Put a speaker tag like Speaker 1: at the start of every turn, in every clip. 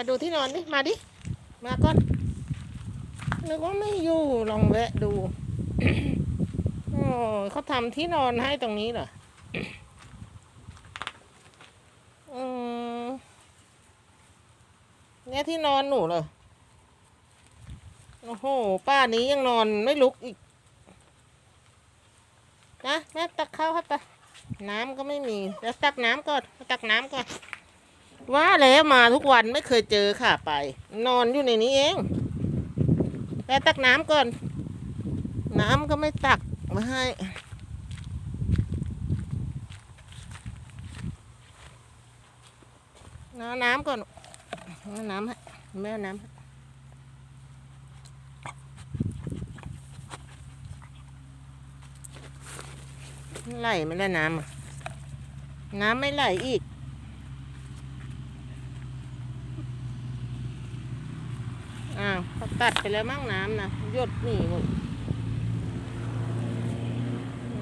Speaker 1: มาดูที่นอนดิ มาดิ มาก่อนนึกว่าไม่อยู่ ลองแวะดู โอ้เขาทำที่นอนให้ตรงนี้เหรออืมเนี่ยที่นอนหนูเหรอ โอ้โห ป้านี้ยังนอนไม่ลุกอีก นะแม่ตักข้าวให้ไป น้ำก็ไม่มีแล้วตักน้ำก่อน ตักน้ำก่อน ว่าแล้วมาทุกวันไม่เคยเจอค่ะไป นอนอยู่ในนี้เองแล้วตักน้ำก่อน น้ำก็ไม่ตักมาให้น้ำน้ำก่อนน้ำให้แม่น้ำไหลไม่ได้น้ำน้ำไม่ไหลอีก อ้าวเขา ตัดไปแล้วมั่งน้ำนะหยดหนีหมด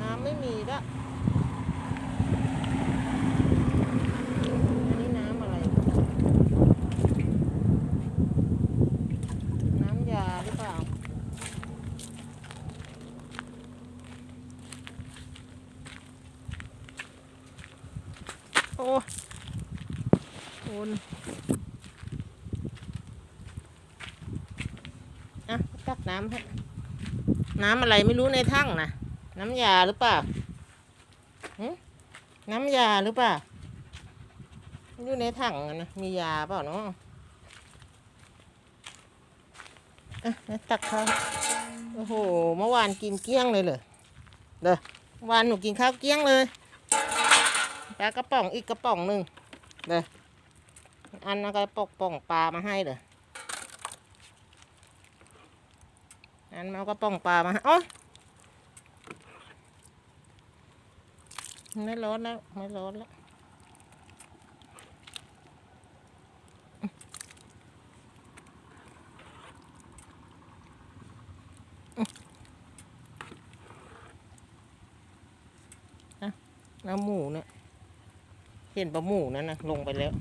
Speaker 1: น้ำไม่มีละอันนี้น้ำอะไร น้ำยาหรือเปล่า โอ้คุณอะตัก น้ำน้ำอะไรไม่รู้ในทั้งนะน้ำยาหรือเปล่าหึน้ำยาหรือเปล่าอยู่ในถังนะมียาเปล่าเนาะอะตักข้าวโอ้โหเมื่อวานกินเกลี้ยงเลยเหรอเด้อวานหนูกินข้าวเกลี้ยงเลยปลากระป๋องอีกกระป๋องหนึ่งเด้ออันนั้นก็ปกป่องปลามาให้เด้อ อันมาเอากระป๋องปลามาให้โอ๊ยไม่ร้อนแล้ว ไม่ร้อนแล้วน้ำหมูเนี่ย เห็นปลาหมูนั่นนะลงไปแล้ว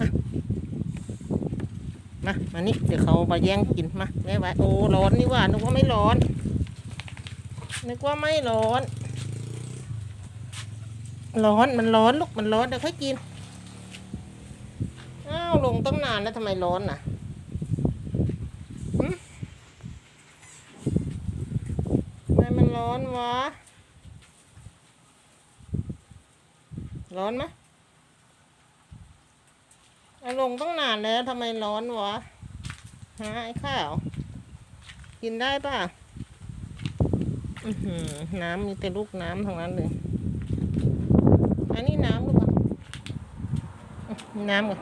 Speaker 1: อะ มามานี่เดี๋ยวเขามาแย่งกินมาแม่ไว้โอ้ร้อนนี่ว่านึกว่าไม่ร้อนนึกว่าไม่ร้อน ร้อนมันร้อนลูกมันร้อนเดี๋ยวค่อยกินอ้าวลงตั้งนานแล้วทำไมร้อนน่ะทำไมมันร้อนวะร้อนไหม ลงตั้งนานแล้วทำไมร้อนวะฮะไอ้ข้าว กินได้ป่ะน้ำมีแต่ลูกน้ำทั้งนั้นเลย อันนี้น้ำลูกอะอื้อน้ำก่อน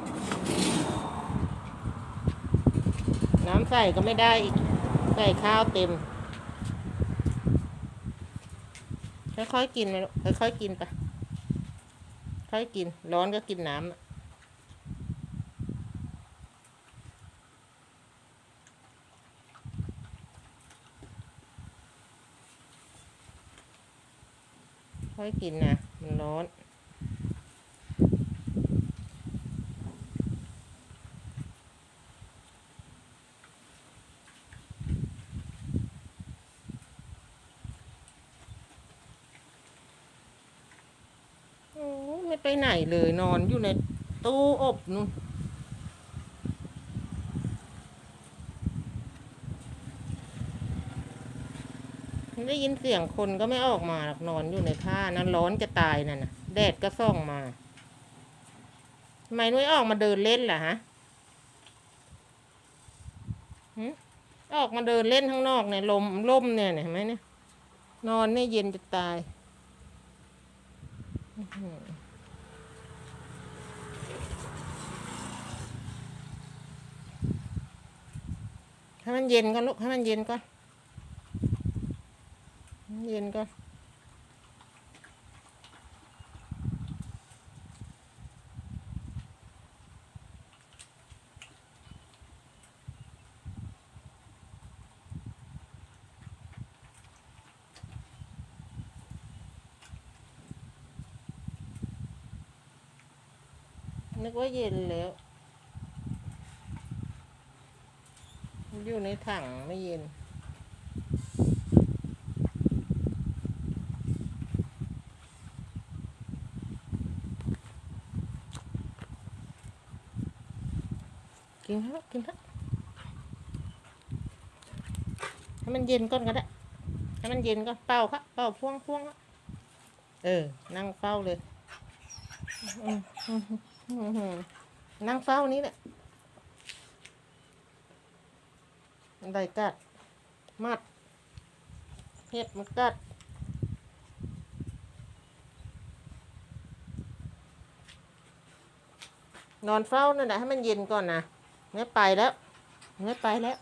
Speaker 1: น้ำใส่ก็ไม่ได้อีก ใส่ข้าวเต็ม ค่อยๆกินไปลูกค่อยๆกินไป ค่อยกิน ร้อนก็กินน้ำ ค่อยกินนะมันร้อน โอ้ไม่ไปไหนเลยนอนอยู่ในตู้อบนู่น ได้ยินเสียงคนก็ไม่ออกมาหรอกนอนอยู่ในผ้านั้นร้อนจะตายนั่นน่ะ แดดก็ส่องมาทำไมนุ้ยออกมาเดินเล่นล่ะฮะหึออกมาเดินเล่นข้างนอกเนี่ยลมลมเนี่ยเห็นไหมเนี่ย นอนเนี่ยเย็นจะตายให้มันเย็นก่อนลูกให้มันเย็นก่อน เย็นก่อนนึกว่าเย็นแล้ว อยู่ในถังไม่เย็น กินเถอะกินเถอะให้มันเย็นก่อนก็ได้ให้มันเย็นก่อนเป่าครับเป่าพ่วงพ่วงเออ นั่งเฝ้าเลยนั่งเฝ้านี้แหละได้กัด มัดเห็ดมันกัดนอนเฝ้านั่นแหละให้มันเย็นก่อนนะ งี้ยไปแล้วเงี้ยไปแล้ว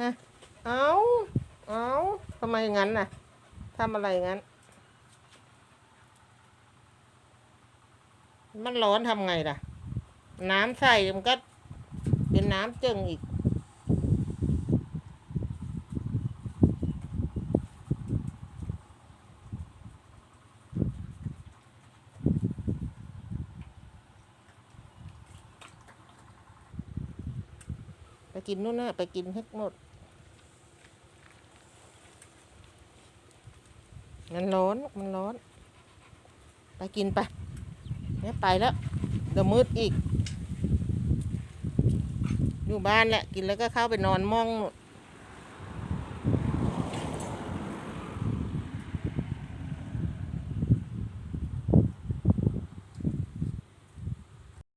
Speaker 1: นะเอาเอาทำไมงั้นน่ะทำอะไรงั้น มันร้อนทำไงล่ะ น้ำใส่มันก็เป็นน้ำจึงอีก กินนู่นน่ะไปกินให้หมด มันร้อน มันร้อน ไปกินไปเนี่ยไปแล้ว เดี๋ยวมืดอีก อยู่บ้านแหละ กินแล้วก็เข้าไปนอนมองหมด